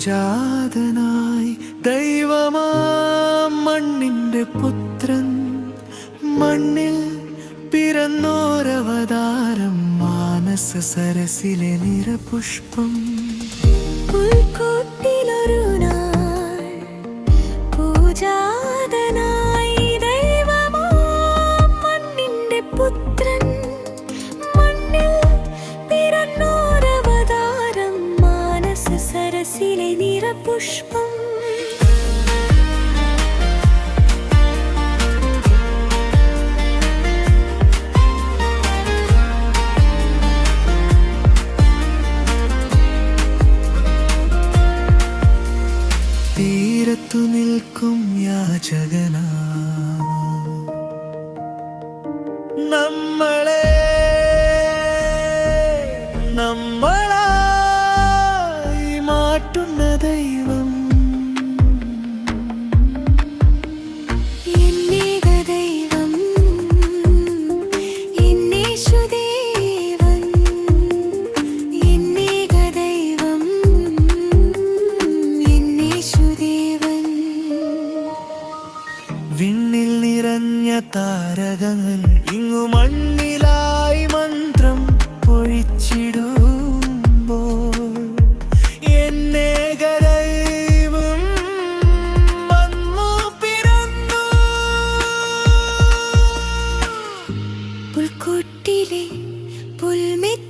സുജാതനായി ദൈവമാ മണ്ണിന്റെ പുത്രൻ. മണ്ണിൽ പിറന്നോരവതാരം മാനസ സരസിലെ നിരപുഷ്പം സരസിലെ നിറപുഷ്പം തീരത്തു നിൽക്കും യാചകനാ. നമ്മളെ നമ്മളായി വിണ്ണിൽ നിറഞ്ഞ താരകങ്ങൾ ഇങ്ങു മണ്ണിലായി മന്ത്രം പൊഴിച്ചിടുമ്പോൾ എന്നേകദൈവം വന്നു പിറന്നു. പുൽക്കൊട്ടിലെ പുൽമിത്തമേ